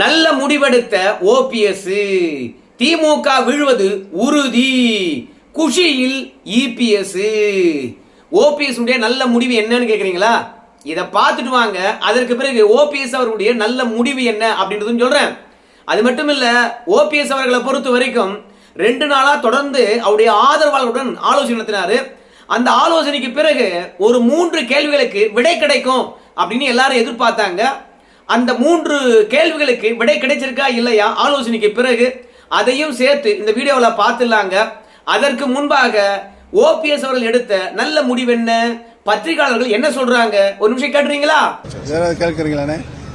நல்ல முடிவெடுத்த ஓபிஎஸ். திமுக விழுவது உறுதி. குஷியில் இபிஎஸ். ஓபிஎஸ் உடைய நல்ல முடிவு என்னன்னு கேக்குறீங்களா? இதை பார்த்துட்டு வாங்க. அதற்கு பிறகு ஓபிஎஸ் அவர்களுடைய நல்ல முடிவு என்ன அப்படின்றதும் சொல்றேன். அது மட்டும் இல்ல ஓபிஎஸ் அவர்களை பொறுத்த வரைக்கும் ரெண்டு நாளா தொடர்ந்து அவருடைய ஆதரவாளர்களுடன் ஆலோசனை நடத்தினாரு. அந்த ஆலோசனைக்கு பிறகு ஒரு மூன்று கேள்விகளுக்கு விடை கிடைக்கும் அப்படின்னு எல்லாரும் எதிர்பார்த்தாங்க. அந்த மூன்று கேள்விகளுக்கு விடை கிடைச்சிருக்கா இல்லையா? ஆலோசனைக்கு பிறகு அதையும் சேர்த்து இந்த வீடியோவில் பார்த்துலாங்க. அதற்கு முன்பாக ஓபிஎஸ் அவர்கள் எடுத்த நல்ல முடிவு என்ன? பத்திரிகையாளர்கள் என்ன சொல்றாங்க? ஒரு நிமிஷம் கேட்டுறீங்களா? ஏதாவது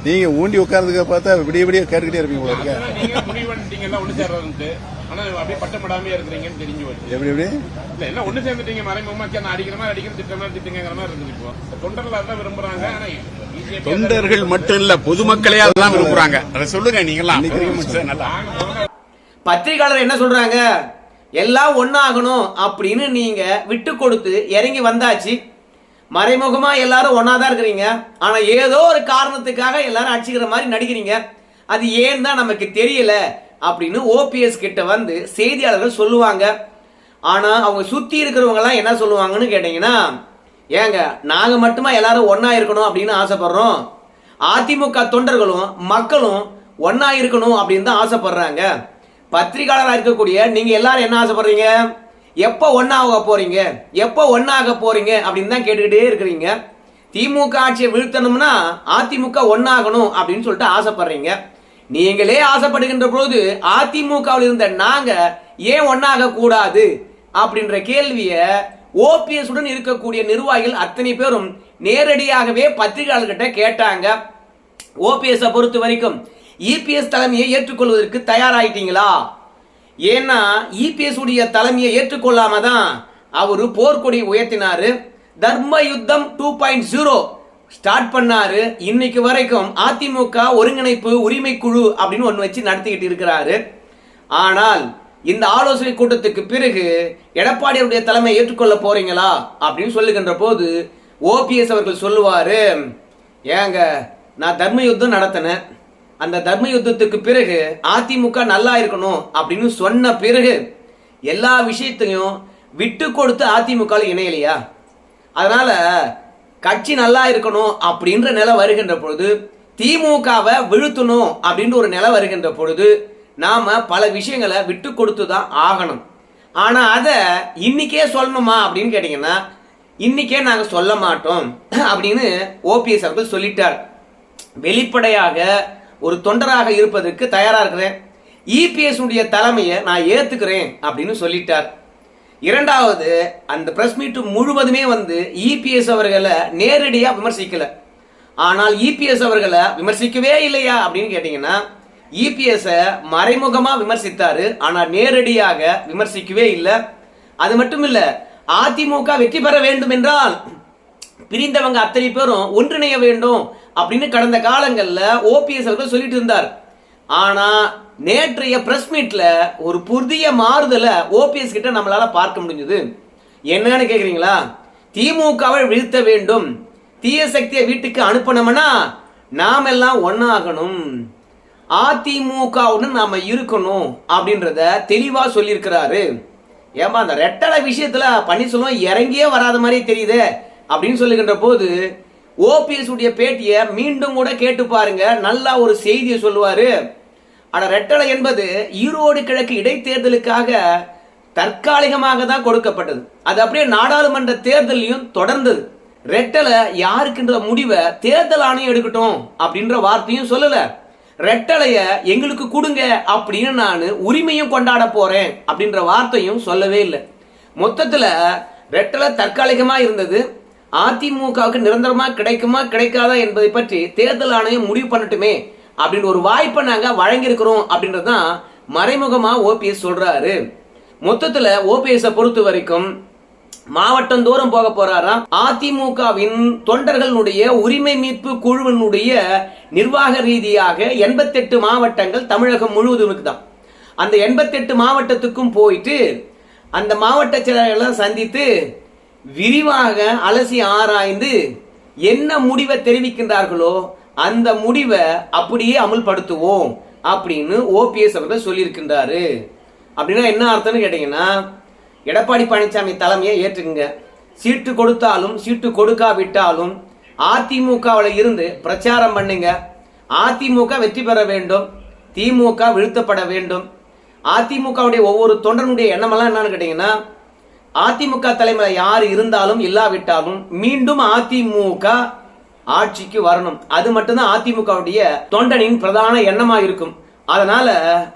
நீங்க ஊண்டி உட்கார்றதுக்கு பார்த்தா விடிய விடிய கேட்டுக்கிட்டே இருப்பீங்க போல இருக்க. நீங்க முடிவு பண்ணிட்டீங்கல்ல ஒண்ணு சேர்றதுன்ட்டு. ஆனா அப்படியே பட்டப்படாமே இருக்கிறீங்கன்னு தெரிஞ்சு போச்சு. எப்படி எப்படி? இல்ல எல்லாம் ஒண்ணு சேர்ந்துட்டீங்க மறைமுகமா நான் அடிக்கிற மாதிரி அடிக்கிற திட்டம் திட்டுங்கிற மாதிரி இருந்தது இப்போ. தொண்டர்கள் அதான் விரும்புறாங்க ஆனா தொண்டர்கள் மட்டும் இல்ல பொதுமக்களே அதெல்லாம் விரும்புறாங்க. அதை சொல்லுங்க நீங்களாம் பத்திரிகையாளர் என்ன சொல்றாங்க? எல்லாம் ஒன்னாகணும் அப்படின்னு நீங்க விட்டு கொடுத்து இறங்கி வந்தாச்சு. மறைமுகமா எல்லாரும் ஒன்னா தான் இருக்கிறீங்க. ஆனா ஏதோ ஒரு காரணத்துக்காக எல்லாரும் அடிச்சுக்கிற மாதிரி நடிக்கிறீங்க. அது ஏன் தான் நமக்கு தெரியல அப்படின்னு ஓபிஎஸ் கிட்ட வந்து செய்தியாளர்கள் சொல்லுவாங்க. ஆனா அவங்க சுத்தி இருக்கிறவங்க எல்லாம் என்ன சொல்லுவாங்கன்னு கேட்டீங்கன்னா ஏங்க நாங்க மட்டுமா எல்லாரும் ஒன்றா இருக்கணும் அப்படின்னு ஆசைப்படுறோம். அதிமுக தொண்டர்களும் மக்களும் ஒன்றா இருக்கணும் அப்படின்னு தான் ஆசைப்படுறாங்க. பத்திரிகையாளராக இருக்கக்கூடிய நீங்க எல்லாரும் என்ன ஆசைப்படுறீங்க? எப்போ ஒன்றாக போகிறீங்க எப்போ ஒன்றாக போகிறீங்க அப்படின்னு தான் கேட்டுக்கிட்டே இருக்கிறீங்க. திமுக ஆட்சியை வீழ்த்தணும்னா அதிமுக ஒன்றாகணும் அப்படின்னு சொல்லிட்டு ஆசைப்படுறீங்க. நீங்களே ஆசைப்படுகின்ற பொழுது அதிமுகவில் இருந்த நாங்கள் ஏன் ஒன்றாக கூடாது? அப்படின்ற கேள்வியை ஓபிஎஸ் உடன் இருக்கக்கூடிய நிர்வாகிகள் அத்தனை பேரும் நேரடியாகவே பத்திரிகையாளர்கிட்ட கேட்டாங்க. ஓபிஎஸ் பொறுத்த வரைக்கும் இபிஎஸ் தலைமையை ஏற்றுக்கொள்வதற்கு தயாராயிட்டீங்களா? ஏன்னா இபிஎஸ் உடைய தலைமையை ஏற்றுக்கொள்ளாம தான் அவர் போர்க்கொடி உயர்த்தினாரு. தர்ம யுத்தம் டூ பாயிண்ட் ஜீரோ ஸ்டார்ட் பண்ணாரு. இன்னைக்கு வரைக்கும் அதிமுக ஒருங்கிணைப்பு உரிமை குழு அப்படின்னு ஒன்று வச்சு நடத்திக்கிட்டு இருக்கிறாரு. ஆனால் இந்த ஆலோசனை கூட்டத்துக்கு பிறகு எடப்பாடியுடைய தலைமை ஏற்றுக்கொள்ள போறீங்களா அப்படின்னு சொல்லுகின்ற போது ஓபிஎஸ் அவர்கள் சொல்லுவாரு ஏங்க நான் தர்ம யுத்தம் நடத்தினேன். அந்த தர்ம யுத்தத்துக்கு பிறகு அதிமுக நல்லா இருக்கணும் அப்படின்னு சொன்ன பிறகு எல்லா விஷயத்தையும் விட்டு கொடுத்து அதிமுக இணையலையா? அதனால கட்சி நல்லா இருக்கணும் அப்படின்ற நிலை வருகின்ற பொழுது திமுகவை வீழ்த்தணும் அப்படின்ற ஒரு நிலை வருகின்ற பொழுது நாம பல விஷயங்களை விட்டு கொடுத்து தான் ஆகணும். ஆனா அதை இன்னைக்கே சொல்லணுமா அப்படின்னு கேட்டீங்கன்னா இன்னைக்கே நாங்க சொல்ல மாட்டோம் அப்படின்னு ஓபிஎஸ் அவர்கள் சொல்லிட்டார். வெளிப்படையாக ஒரு தொண்டராக இருப்பதற்கு தயாராக இருக்கிறேன். இபிஎஸ் உடைய தலைமையை நான் ஏற்றுக்கிறேன் அப்படின்னு சொல்லிட்டார். இரண்டாவது அந்த பிரஸ் மீட் முழுவதுமே வந்து இபிஎஸ் அவர்களை நேரடியாக விமர்சிக்கல. ஆனால் இபிஎஸ் அவர்களை விமர்சிக்கவே இல்லையா அப்படின்னு கேட்டிங்கன்னா இபிஎஸ் மறைமுகமாக விமர்சித்தார் ஆனால் நேரடியாக விமர்சிக்கவே இல்லை. அது மட்டும் இல்லை அதிமுக வெற்றி பெற வேண்டும் என்றால் பிரிந்தவங்க அத்தனை பேரும் ஒன்றிணைய வேண்டும் அப்படின்னு கடந்த காலங்களில் ஓபிஎஸ் அவர்கள் சொல்லிட்டு இருந்தார். ஆனால் நேற்றைய பிரஸ் மீட்டில் ஒரு புதிய மாறுதலை ஓபிஎஸ் கிட்ட நம்மளால பார்க்க முடிஞ்சது. என்னன்னு கேட்குறீங்களா திமுகவை வீழ்த்த வேண்டும். தீய சக்தியை வீட்டுக்கு அனுப்பணும்னா நாம் எல்லாம் ஒன்னாகணும் அதிமுகவுன்னு நாம இருக்கணும் அப்படின்றத தெளிவா சொல்லியிருக்கிறாரு. ஏமா அந்த ரெட்டலை விஷயத்துல பன்னீர்செல்வம் இறங்கியே வராத மாதிரி தெரியுதே அப்படின்னு சொல்லுகின்ற போது ஓபிஎஸ் உடைய பேட்டியை மீண்டும் கூட கேட்டு பாருங்க. நல்லா ஒரு செய்தியை சொல்லுவாரு. ஆனா ரெட்டலை என்பது ஈரோடு கிழக்கு இடைத்தேர்தலுக்காக தற்காலிகமாக தான் கொடுக்கப்பட்டது. அது அப்படியே நாடாளுமன்ற தேர்தலையும் தொடர்ந்தது. ரெட்டலை யாருக்குன்ற முடிவை தேர்தல் ஆணையம் எடுக்கட்டும் அப்படின்ற வார்த்தையும் சொல்லல. ரெட்டலைய எங்களுக்கு கொடுங்க அப்படின்னு நான் உரிமையும் கொண்டாட போறேன் அப்படின்ற வார்த்தையும் சொல்லவே இல்லை. மொத்தத்துல ரெட்டலை தற்காலிகமா இருந்தது. அதிமுகவுக்கு நிரந்தரமா கிடைக்குமா கிடைக்காதா என்பதை பற்றி தேர்தல் ஆணையம் முடிவு பண்ணட்டுமே அப்படின்னு ஒரு வாய்ப்பை நாங்க வழங்கியிருக்கிறோம் அப்படின்றது தான் மறைமுகமா ஓபிஎஸ் சொல்றாரு. மொத்தத்துல ஓபிஎஸ் பொறுத்த வரைக்கும் மாவட்டம் தோறும் போக போறாராம் அதிமுகவின் தொண்டர்களுடைய உரிமை மீட்பு குழுவினுடைய நிர்வாக ரீதியாக எண்பத்தெட்டு மாவட்டங்கள் தமிழகம் முழுவதும் இருக்குதான் அந்த எண்பத்தெட்டு மாவட்டத்துக்கும் போயிட்டு அந்த மாவட்ட செயலாளர்களை சந்தித்து விரிவாக அலசி ஆராய்ந்து என்ன முடிவை தெரிவிக்கின்றார்களோ அந்த முடிவை அப்படியே அமுல்படுத்துவோம் அப்படின்னு ஓபிஎஸ் அவர்கள் சொல்லியிருக்கின்றாரு. அப்படின்னா என்ன அர்த்தம்னு கேட்டீங்கன்னா எடப்பாடி பழனிசாமி தலைமையை ஏற்றுக்குங்க. சீட்டு கொடுத்தாலும் சீட்டு கொடுக்காவிட்டாலும் அதிமுகவில் இருந்து பிரச்சாரம் பண்ணுங்க. அதிமுக வெற்றி பெற வேண்டும். திமுக வீழ்த்தப்பட வேண்டும். அதிமுகவுடைய ஒவ்வொரு தொண்டனுடைய எண்ணமெல்லாம் என்னன்னு கேட்டீங்கன்னா அதிமுக தலைமுறை யார் இருந்தாலும் இல்லாவிட்டாலும் மீண்டும் அதிமுக ஆட்சிக்கு வரணும். அது மட்டும்தான் அதிமுகவுடைய தொண்டனின் பிரதான எண்ணமா இருக்கும். அதனால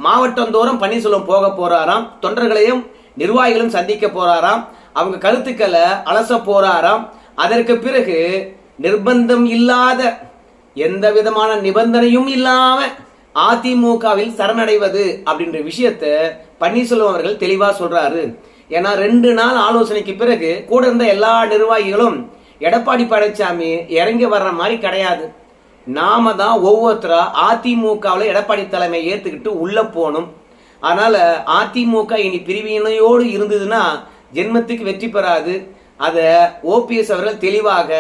மாவட்டந்தோறும் பன்னீர்செல்வம் போக போறாராம். தொண்டர்களையும் நிர்வாகிகளும் சந்திக்க போறாராம். அவங்க கருத்துக்களை அலச போறாராம். அதற்கு பிறகு நிர்பந்தம் இல்லாத எந்த விதமான நிபந்தனையும் இல்லாம அதிமுகவில் சரணடைவது அப்படின்ற விஷயத்த பன்னீர்செல்வம் அவர்கள் தெளிவா சொல்றாரு. ஏன்னா ரெண்டு நாள் ஆலோசனைக்கு பிறகு கூட இருந்த எல்லா நிர்வாகிகளும் எடப்பாடி பழனிசாமி இறங்கி வர்ற மாதிரி கிடையாது. நாம தான் ஒவ்வொருத்தரா அதிமுகவில் எடப்பாடி தலைமை ஏற்றுக்கிட்டு உள்ள போகணும். அதனால அதிமுக இனி பிரிவினையோடு இருந்ததுன்னா ஜென்மத்துக்கு வெற்றி பெறாது. அதை ஓபிஎஸ் அவர்கள் தெளிவாக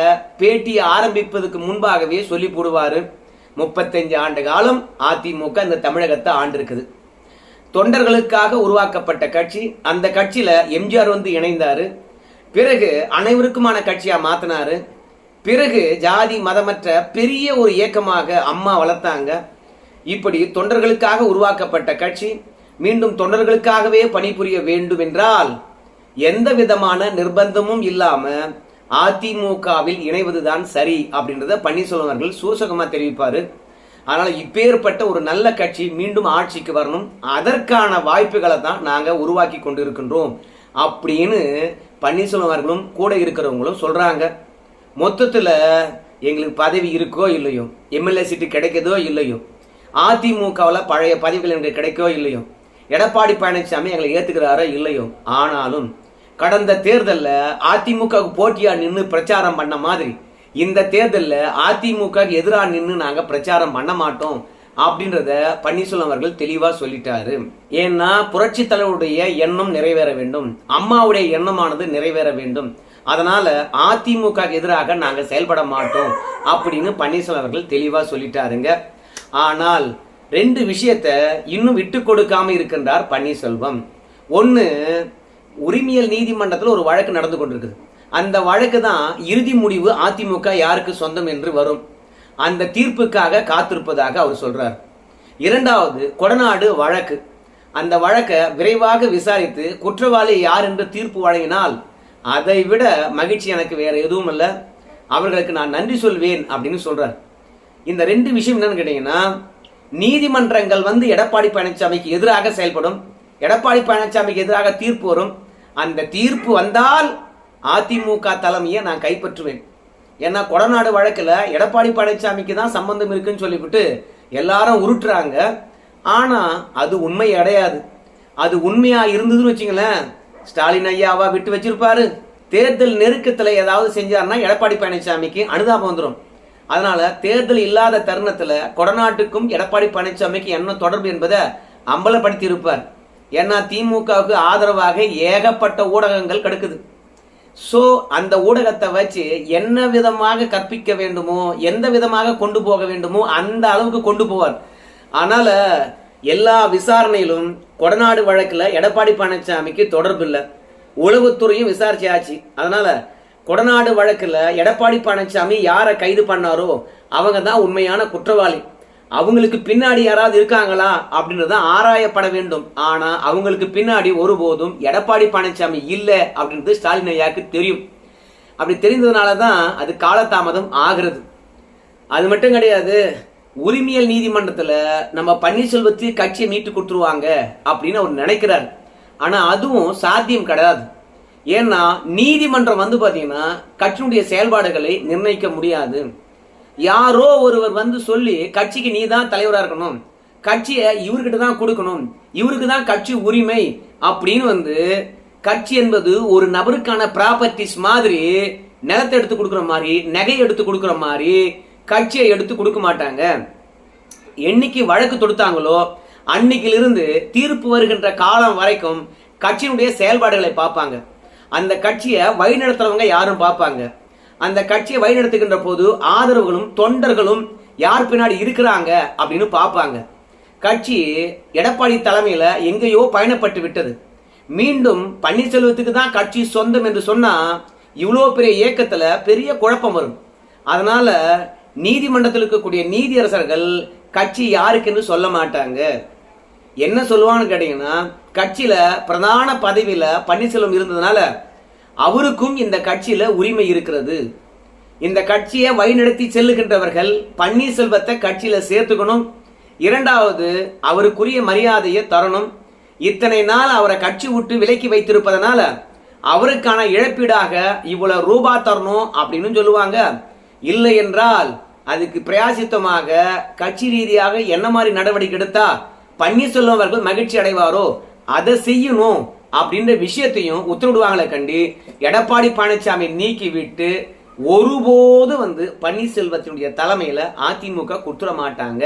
பேட்டி ஆரம்பிப்பதற்கு முன்பாகவே சொல்லி போடுவார். முப்பத்தஞ்சு ஆண்டு காலம் அதிமுக இந்த தமிழகத்தை ஆண்டிருக்குது. தொண்டர்களுக்காக உருவாக்கப்பட்ட கட்சி. அந்த கட்சியில் எம்ஜிஆர் வந்து இணைந்தாரு. பிறகு அனைவருக்குமான கட்சியாக மாற்றினார் பிறகு ஜாதி மதமற்ற பெரிய ஒரு இயக்கமாக அம்மா வளர்த்தாங்க. இப்படி தொண்டர்களுக்காக உருவாக்கப்பட்ட கட்சி. மீண்டும் தொண்டர்களுக்காகவே பணிபுரிய வேண்டும் என்றால் எந்த விதமான நிர்பந்தமும் இல்லாமல் அதிமுகவில் இணைவதுதான் சரி அப்படின்றத பன்னீர்செல்வம் அவர்கள் சூசகமாக தெரிவிப்பார். அதனால் இப்பேற்பட்ட ஒரு நல்ல கட்சி மீண்டும் ஆட்சிக்கு வரணும். அதற்கான வாய்ப்புகளை தான் நாங்கள் உருவாக்கி கொண்டு இருக்கின்றோம் அப்படின்னு பன்னீர்செல்வம் அவர்களும் கூட இருக்கிறவங்களும் சொல்கிறாங்க மொத்தத்தில் எங்களுக்கு பதவி இருக்கோ இல்லையோ எம்எல்ஏ சீட்டு கிடைக்குதோ இல்லையோ அதிமுகவில் பழைய பதவிகள் எங்களுக்கு கிடைக்கோ இல்லையோ எடப்பாடி பழனிசாமி எங்களை ஏற்றுக்கிறாரோ இல்லையோ ஆனாலும் கடந்த தேர்தலில் அதிமுக போட்டியாக நின்று பிரச்சாரம் பண்ண மாதிரி இந்த தேர்தலில் அதிமுக எதிராக நின்று நாங்கள் பிரச்சாரம் பண்ண மாட்டோம் அப்படின்றத பன்னீர்செல்வம் அவர்கள் தெளிவாக சொல்லிட்டாரு. ஏன்னா புரட்சி தலைவருடைய எண்ணம் நிறைவேற வேண்டும். அம்மாவுடைய எண்ணமானது நிறைவேற வேண்டும். அதனால அதிமுக எதிராக நாங்கள் செயல்பட மாட்டோம் அப்படின்னு பன்னீர்செல்வம் அவர்கள் தெளிவாக சொல்லிட்டாருங்க. ஆனால் ரெண்டு விஷயத்த இன்னும் விட்டு கொடுக்காம இருக்கின்றார் பன்னீர்செல்வம். ஒன்று உரிமையல் நீதிமன்றத்தில் ஒரு வழக்கு நடந்து கொண்டிருக்குது. அந்த வழக்கு தான் இறுதி முடிவு அதிமுக யாருக்கு சொந்தம் என்று வரும். அந்த தீர்ப்புக்காக காத்திருப்பதாக அவர் சொல்றார். இரண்டாவது கொடநாடு வழக்கு. அந்த வழக்கை விரைவாக விசாரித்து குற்றவாளி யார் என்று தீர்ப்பு வழங்கினால் அதை விட மகிழ்ச்சி எனக்கு வேற எதுவும் இல்லை. அவர்களுக்கு நான் நன்றி சொல்வேன் அப்படின்னு சொல்றார். இந்த ரெண்டு விஷயம் என்னன்னு கேட்டீங்கன்னா நீதிமன்றங்கள் வந்து எடப்பாடி பழனிசாமிக்கு எதிராக செயல்படும். எடப்பாடி பழனிசாமிக்கு எதிராக தீர்ப்பு வரும். அந்த தீர்ப்பு வந்தால் அதிமுக தலைமையை நான் கைப்பற்றுவேன். ஏன்னா கொடநாடு வழக்கில் எடப்பாடி பழனிசாமிக்கு தான் சம்பந்தம் இருக்குன்னு சொல்லிவிட்டு எல்லாரும் உருட்டுறாங்க. ஆனால் அது உண்மை அடையாது. அது உண்மையாக இருந்ததுன்னு வச்சுங்களேன் ஸ்டாலின் ஐயாவா விட்டு வச்சிருப்பாரு. தேர்தல் நெருக்கத்தில் ஏதாவது செஞ்சாருன்னா எடப்பாடி பழனிசாமிக்கு அனுதாபம் வந்துடும் அதனால தேர்தல் இல்லாத தருணத்தில் கொடநாட்டுக்கும் எடப்பாடி பழனிசாமிக்கு என்ன தொடர்பு என்பதை அம்பலப்படுத்தி இருப்பார் ஏன்னா திமுகவுக்கு ஆதரவாக ஏகப்பட்ட ஊடகங்கள் கெடுக்குது. ஸோ அந்த ஊடகத்தை வச்சு என்ன விதமாக கற்பிக்க வேண்டுமோ எந்த விதமாக கொண்டு போக வேண்டுமோ அந்த அளவுக்கு கொண்டு போவார். அதனால் எல்லா விசாரணையிலும் கொடநாடு வழக்கில் எடப்பாடி பழனிசாமிக்கு தொடர்பு இல்லை. உளவுத்துறையும் விசாரிச்சாச்சு அதனால கொடநாடு வழக்கில் எடப்பாடி பழனிசாமி யாரை கைது பண்ணாரோ அவங்க தான் உண்மையான குற்றவாளி. அவங்களுக்கு பின்னாடி யாராவது இருக்காங்களா அப்படின்றது ஆராயப்பட வேண்டும். ஆனா அவங்களுக்கு பின்னாடி ஒருபோதும் எடப்பாடி பழனிசாமி இல்லை அப்படின்றது ஸ்டாலின் ஐயாக்கு தெரியும். அப்படி தெரிந்ததுனால தான் அது காலதாமதம் ஆகிறது. அது மட்டும் கிடையாது உரிமையல் நீதிமன்றத்தில் நம்ம பன்னீர்செல்வத்துக்கு கட்சியை மீட்டு கொடுத்துருவாங்க அப்படின்னு அவர் நினைக்கிறார். ஆனால் அதுவும் சாத்தியம் கிடையாது. ஏன்னா நீதிமன்றம் வந்து பார்த்தீங்கன்னா கட்சியினுடைய செயல்பாடுகளை நிர்ணயிக்க முடியாது. யாரோ ஒருவர் வந்து சொல்லி கட்சிக்கு நீ தான் தலைவராக இருக்கணும். கட்சியை இவர்கிட்ட தான் கொடுக்கணும். இவருக்கு தான் கட்சி உரிமை. அப்படின்னு வந்து கட்சி என்பது ஒரு நபருக்கான ப்ராப்பர்ட்டிஸ் மாதிரி நிலத்தை எடுத்து கொடுக்குற மாதிரி நகை எடுத்து கொடுக்குற மாதிரி கட்சியை எடுத்து கொடுக்க மாட்டாங்க. என்னைக்கு வழக்கு தொடுத்தாங்களோ அன்னைக்கிலிருந்து தீர்ப்பு வருகின்ற காலம் வரைக்கும் கட்சியினுடைய செயல்பாடுகளை பார்ப்பாங்க. அந்த கட்சியை வழிநடத்துறவங்க யாரும் பார்ப்பாங்க. அந்த கட்சியை வழிநடத்துகின்ற போது ஆதரவுகளும் தொண்டர்களும் யார் பின்னாடி இருக்கிறாங்க அப்படின்னு பார்ப்பாங்க. கட்சி எடப்பாடி தலைமையில் எங்கேயோ பயணப்பட்டு விட்டது. மீண்டும் பன்னீர்செல்வத்துக்கு தான் கட்சி சொந்தம் என்று சொன்னால் இவ்வளோ பெரிய இயக்கத்தில் பெரிய குழப்பம் வரும். அதனால் நீதிமன்றத்தில் இருக்கக்கூடிய நீதியரசர்கள் கட்சி யாருக்குன்னு சொல்ல மாட்டாங்க. என்ன சொல்லுவான்னு கேட்டிங்கன்னா கட்சியில் பிரதான பதவியில் பன்னீர்செல்வம் இருந்ததுனால அவருக்கும் இந்த கட்சியில உரிமை இருக்கிறது. இந்த கட்சியை வழிநடத்தி செல்லுகின்றவர்கள் பன்னீர்செல்வத்தை கட்சியில சேர்த்துக்கணும். இரண்டாவது அவருக்குரிய மரியாதையை தரணும். இத்தனை நாள் அவரை கட்சி விட்டு விலக்கி வைத்திருப்பதனால அவருக்கான இழப்பீடாக இவ்வளவு ரூபா தரணும் அப்படின்னு சொல்லுவாங்க. இல்லை என்றால் அதுக்கு பிரயாசித்தமாக கட்சி ரீதியாக என்ன மாதிரி நடவடிக்கை எடுத்தா பன்னீர்செல்வம் அவர்கள் மகிழ்ச்சி அடைவாரோ? அதை செய்யணும். அப்படின்ற விஷயத்தையும் உத்தரவிடுவாங்களே கண்டி. எடப்பாடி பழனிசாமி நீக்கி விட்டு ஒருபோது வந்து பன்னீர்செல்வத்தினுடைய தலைமையில அதிமுக கொடுத்துட மாட்டாங்க.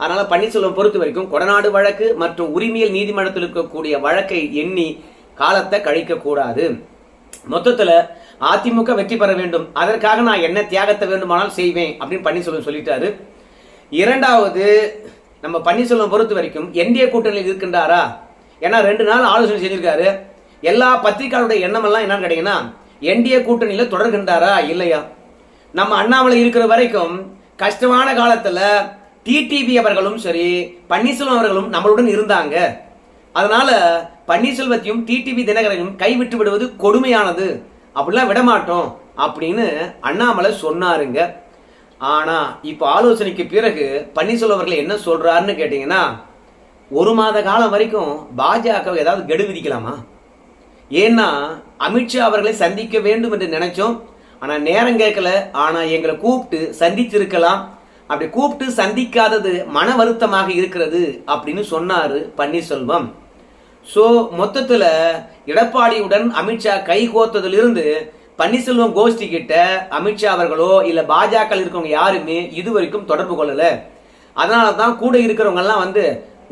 அதனால பன்னீர்செல்வம் பொறுத்த வரைக்கும் கொடநாடு வழக்கு மற்றும் உரிமையல் நீதிமன்றத்தில் இருக்கக்கூடிய வழக்கை எண்ணி காலத்தை கழிக்க கூடாது. மொத்தத்துல அதிமுக வெற்றி பெற வேண்டும். அதற்காக நான் என்ன தியாகத்தை வேண்டுமானாலும் செய்வேன் அப்படின்னு பன்னீர்செல்வம் சொல்லிட்டாரு. இரண்டாவது நம்ம பன்னீர்செல்வம் பொறுத்த வரைக்கும் என்டிஏ கூட்டணியில் இருக்கின்றாரா? ஏன்னா ரெண்டு நாள் ஆலோசனை செஞ்சிருக்காரு. எல்லா பத்திரிகையாளருடைய எண்ணமெல்லாம் என்னன்னு கேட்டீங்கன்னா என்டிஏ கூட்டணியில் தொடர்கின்றாரா இல்லையா? நம்ம அண்ணாமலை இருக்கிற வரைக்கும் கஷ்டமான காலத்தில் டிடிவி அவர்களும் சரி பன்னீர்செல்வம் அவர்களும் நம்மளுடன் இருந்தாங்க. அதனால பன்னீர்செல்வத்தையும் டிடிவி தினகரனையும் கைவிட்டு விடுவது கொடுமையானது. அப்படிலாம் விடமாட்டோம் அப்படின்னு அண்ணாமலை சொன்னாருங்க. ஆனால் இப்போ ஆலோசனைக்கு பிறகு பன்னீர்செல்வம் அவர்கள் என்ன சொல்றாருன்னு கேட்டிங்கன்னா ஒரு மாத காலம் வரைக்கும் பாஜக ஏதாவது கெடு விதிக்கலாமா? ஏன்னா அமித்ஷா அவர்களை சந்திக்க வேண்டும் என்று நினைச்சோம். ஆனா நேரம் கேட்கல. ஆனா எங்களை கூப்பிட்டு சந்திச்சிருக்கலாம். அப்படி கூப்பிட்டு சந்திக்காதது மன வருத்தமாக இருக்கிறது அப்படின்னு சொன்னாரு பன்னீர்செல்வம். ஸோ மொத்தத்தில் எடப்பாடியுடன் அமித்ஷா கை கோத்ததிலிருந்து பன்னீர்செல்வம் கோஷ்டி கிட்ட அமித்ஷா அவர்களோ இல்லை பாஜக இருக்கவங்க யாருமே இதுவரைக்கும் தொடர்பு கொள்ளலை. அதனால தான் கூட இருக்கிறவங்கெல்லாம் வந்து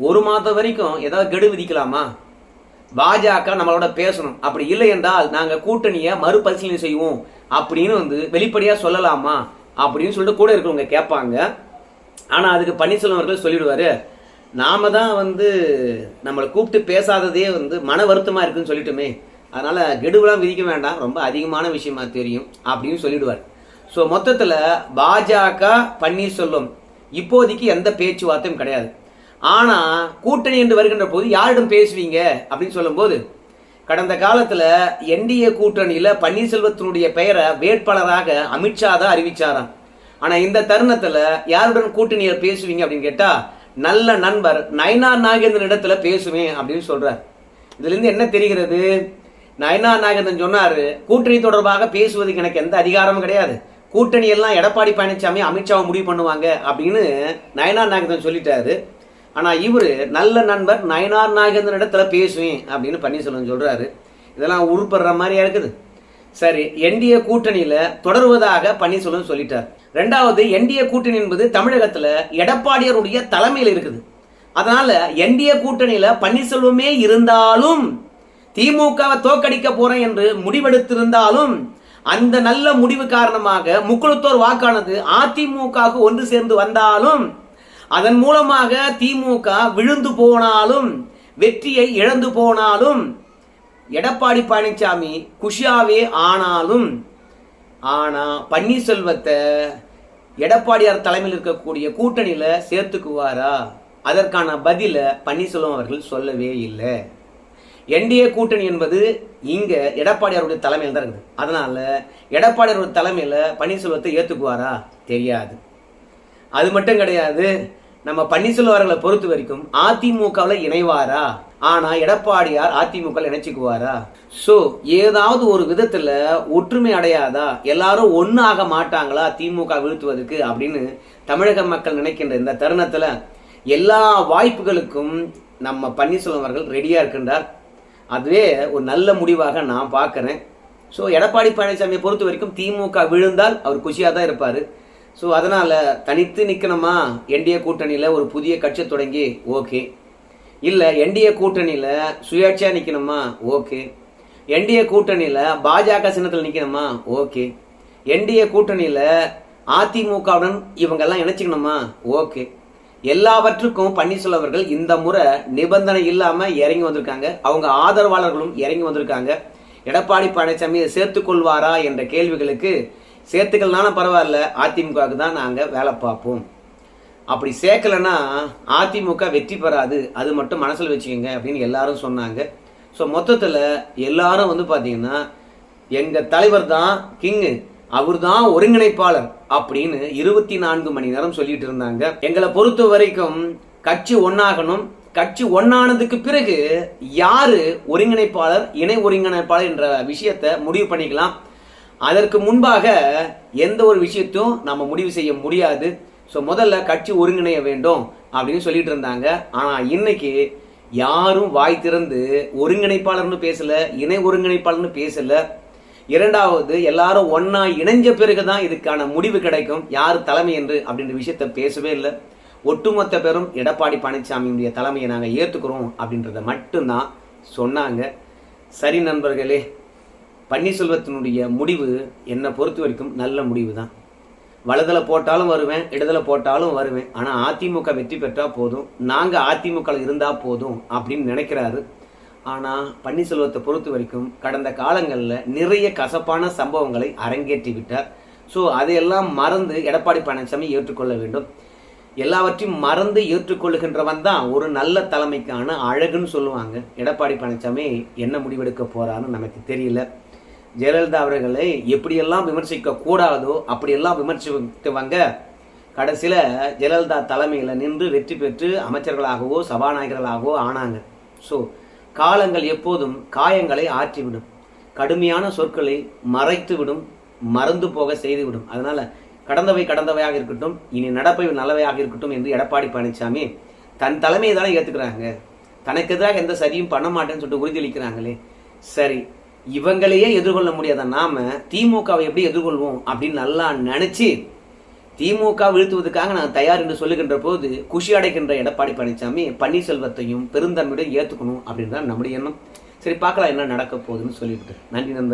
ஒரு மாதம் வரைக்கும் ஏதாவது கெடு விதிக்கலாமா? பாஜக நம்மளோட பேசணும். அப்படி இல்லை என்றால் நாங்கள் கூட்டணியை மறுபரிசீலனை செய்வோம் அப்படின்னு வந்து வெளிப்படையாக சொல்லலாமா? அப்படின்னு சொல்லிட்டு கூட இருக்கிறவங்க கேட்பாங்க. ஆனால் அதுக்கு பன்னீர்செல்வம் அவர்கள் சொல்லிவிடுவார் நாம தான் வந்து நம்மளை கூப்பிட்டு பேசாததே வந்து மன வருத்தமாக இருக்குன்னு சொல்லிட்டுமே. அதனால் கெடுவெலாம் விதிக்க வேண்டாம். ரொம்ப அதிகமான விஷயமா தெரியும். அப்படின்னு சொல்லிடுவார். ஸோ மொத்தத்தில் பாஜக பன்னீர்செல்வம் இப்போதைக்கு எந்த பேச்சுவார்த்தையும் கிடையாது. ஆனா கூட்டணி என்று வருகின்ற போது யாரிடம் பேசுவீங்க? அப்படின்னு சொல்லும்போது கடந்த காலத்துல என்டிஏ கூட்டணியில பன்னீர்செல்வத்தினுடைய பெயரை வேட்பாளராக அமித்ஷா தான் அறிவிச்சாராம். ஆனா இந்த தருணத்துல யாருடன் கூட்டணியில் பேசுவீங்க அப்படின்னு கேட்டா நல்ல நண்பர் நயனார் நாகேந்திரன் இடத்துல பேசுவேன் அப்படின்னு சொல்றார். இதுல இருந்து என்ன தெரிகிறது? நயனார் நாகேந்திரன் சொன்னாரு கூட்டணி தொடர்பாக பேசுவதுக்கு எனக்கு எந்த அதிகாரமும் கிடையாது. கூட்டணி எல்லாம் எடப்பாடி பழனிசாமி அமித்ஷாவை முடிவு பண்ணுவாங்க அப்படின்னு நயனார் நாகேந்திரன் சொல்லிட்டாரு. ஆனால் இவர் நல்ல நண்பர் நயனார் நாயகந்தன் இடத்துல பேசுவேன் அப்படின்னு பன்னீர்செல்வம் சொல்கிறாரு இதெல்லாம் உருப்படுற மாதிரியா இருக்குது? சரி என்டிஏ கூட்டணியில் தொடருவதாக பன்னீர்செல்வம் சொல்லிட்டார். ரெண்டாவது என்டிஏ கூட்டணி என்பது தமிழகத்தில் எடப்பாடியருடைய தலைமையில் இருக்குது. அதனால என்டிஏ கூட்டணியில் பன்னீர்செல்வமே இருந்தாலும் திமுகவை தோக்கடிக்க போறேன் என்று முடிவெடுத்திருந்தாலும் அந்த நல்ல முடிவு காரணமாக முக்குளத்தோர் வாக்கானது அதிமுகவுக்கு ஒன்று சேர்ந்து வந்தாலும் அதன் மூலமாக திமுக விழுந்து போனாலும் வெற்றியை இழந்து போனாலும் எடப்பாடி பழனிசாமி குஷியாவே ஆனாலும் ஆனா பன்னீர்செல்வத்தை எடப்பாடியார் தலைமையில் இருக்கக்கூடிய கூட்டணியில சேர்த்துக்குவாரா? அதற்கான பதில பன்னீர்செல்வம் அவர்கள் சொல்லவே இல்லை. என்டிஏ கூட்டணி என்பது இங்க எடப்பாடியாருடைய தலைமையில் தான் இருக்குது. அதனால எடப்பாடியாருடைய தலைமையில பன்னீர்செல்வத்தை ஏற்றுக்குவாரா தெரியாது. அது மட்டும் கிடையாது. நம்ம பன்னீர்செல்வம் அவர்களை பொறுத்த வரைக்கும் அதிமுகவில் இணைவாரா? ஆனா எடப்பாடியார் அதிமுக இணைச்சிக்குவாரா? சோ ஏதாவது ஒரு விதத்துல ஒற்றுமை அடையாதா? எல்லாரும் ஒண்ணு ஆக மாட்டாங்களா திமுக வீழ்த்துவதற்கு அப்படின்னு தமிழக மக்கள் நினைக்கின்ற இந்த தருணத்துல எல்லா வாய்ப்புகளுக்கும் நம்ம பன்னீர்செல்வம் அவர்கள் ரெடியா இருக்கின்றார். அதுவே ஒரு நல்ல முடிவாக நான் பார்க்குறேன். ஸோ எடப்பாடி பழனிசாமியை பொறுத்த வரைக்கும் திமுக விழுந்தால் அவர் குஷியாக தான் இருப்பார். ஸோ அதனால் தனித்து நிற்கணுமா என்டிஏ கூட்டணியில் ஒரு புதிய கட்சி தொடங்கி ஓகே. இல்லை என்டிஏ கூட்டணியில் சுயேட்சையாக நிற்கணுமா ஓகே. என்டிஏ கூட்டணியில் பாஜக சின்னத்தில் நிற்கணுமா ஓகே. என்டிஏ கூட்டணியில் அதிமுகவுடன் இவங்கெல்லாம் இணைச்சிக்கணுமா? ஓகே. எல்லாவற்றுக்கும் பன்னீர்செல்வம் அவர்கள் இந்த முறை நிபந்தனை இல்லாமல் இறங்கி வந்திருக்காங்க. அவங்க ஆதரவாளர்களும் இறங்கி வந்திருக்காங்க. எடப்பாடி பழனிசாமி சேர்த்துக்கொள்வாரா என்ற கேள்விகளுக்கு சேர்த்துக்கலனாலும் பரவாயில்ல அதிமுகவுக்கு தான் நாங்கள் வேலை பார்ப்போம். அப்படி சேர்க்கலன்னா அதிமுக வெற்றி பெறாது. அது மட்டும் மனசில் வச்சுக்கோங்க அப்படின்னு எல்லாரும் சொன்னாங்க. ஸோ மொத்தத்தில் எல்லாரும் வந்து பார்த்தீங்கன்னா எங்கள் தலைவர் தான் கிங்கு அவர் தான் ஒருங்கிணைப்பாளர் அப்படின்னு இருபத்தி நான்கு மணி நேரம் சொல்லிட்டு இருந்தாங்க. எங்களை பொறுத்த வரைக்கும் கட்சி ஒன்னாகணும் கட்சி ஒன்னானதுக்கு பிறகு யாரு ஒருங்கிணைப்பாளர் இணை ஒருங்கிணைப்பாளர் என்ற விஷயத்தை முடிவு பண்ணிக்கலாம். அதற்கு முன்பாக எந்த ஒரு விஷயத்தையும் நம்ம முடிவு செய்ய முடியாது. ஸோ முதல்ல கட்சி ஒருங்கிணைய வேண்டும் அப்படின்னு சொல்லிட்டு இருந்தாங்க. ஆனால் இன்னைக்கு யாரும் வாய் திறந்து ஒருங்கிணைப்பாளர்னு பேசல இணை ஒருங்கிணைப்பாளர்னு பேசல. இரண்டாவது எல்லாரும் ஒன்னா இணைஞ்ச பிறகு தான் இதுக்கான முடிவு கிடைக்கும். யார் தலைமை என்று அப்படின்ற விஷயத்த பேசவே இல்லை. ஒட்டுமொத்த பேரும் எடப்பாடி பழனிசாமியுடைய தலைமையை நாங்கள் ஏற்றுக்கிறோம் அப்படின்றத மட்டும்தான் சொன்னாங்க. சரி நண்பர்களே பன்னீர்செல்வத்தினுடைய முடிவு என்னை பொறுத்த வரைக்கும் நல்ல முடிவு தான் வலதில் போட்டாலும் வருவேன் இடதுல போட்டாலும் வருவேன். ஆனால் அதிமுக வெற்றி பெற்றால் போதும். நாங்கள் அதிமுக இருந்தால் போதும் அப்படின்னு நினைக்கிறாரு. ஆனால் பன்னீர்செல்வத்தை பொறுத்த வரைக்கும் கடந்த காலங்களில் நிறைய கசப்பான சம்பவங்களை அரங்கேற்றி விட்டார். ஸோ அதையெல்லாம் மறந்து எடப்பாடி பழனிசாமி ஏற்றுக்கொள்ள வேண்டும். எல்லாவற்றையும் மறந்து ஏற்றுக்கொள்ளுகின்றவன் தான் ஒரு நல்ல தலைமைக்கான அழகுன்னு சொல்லுவாங்க. எடப்பாடி பழனிசாமி என்ன முடிவெடுக்க போகிறான்னு நமக்கு தெரியல. ஜெயலலிதா அவர்களை எப்படியெல்லாம் விமர்சிக்க கூடாதோ அப்படியெல்லாம் விமர்சித்தவங்க கடைசியில் ஜெயலலிதா தலைமையில் நின்று வெற்றி பெற்று அமைச்சர்களாகவோ சபாநாயகர்களாகவோ ஆனாங்க. ஸோ காலங்கள் எப்போதும் காயங்களை ஆற்றிவிடும். கடுமையான சொற்களை மறைத்துவிடும் மறந்து போக செய்துவிடும். அதனால் கடந்தவை கடந்தவையாக இருக்கட்டும் இனி நடப்பை நல்லவையாக இருக்கட்டும் என்று எடப்பாடி பழனிசாமி தன் தலைமையை தானே ஏற்றுக்கிறாங்க தனக்கு எதிராக எந்த சரியும் பண்ண மாட்டேன்னு சொல்லிட்டு உறுதியளிக்கிறாங்களே. சரி இவங்களையே எதிர்கொள்ள முடியாத நாம திமுகவை எப்படி எதிர்கொள்வோம் அப்படின்னு நல்லா நினைச்சு திமுக வீழ்த்துவதற்காக நான் தயார் என்று சொல்லுகின்ற போது குஷி அடைகின்ற எடப்பாடி பழனிசாமி பன்னீர்செல்வத்தையும் பெருந்தன்மையுடன் ஏற்றுக்கணும் அப்படின்னு தான் நம்முடைய எண்ணம். சரி பார்க்கலாம் என்ன நடக்க போகுதுன்னு சொல்லிவிட்டு நன்றி நண்பர்கள்.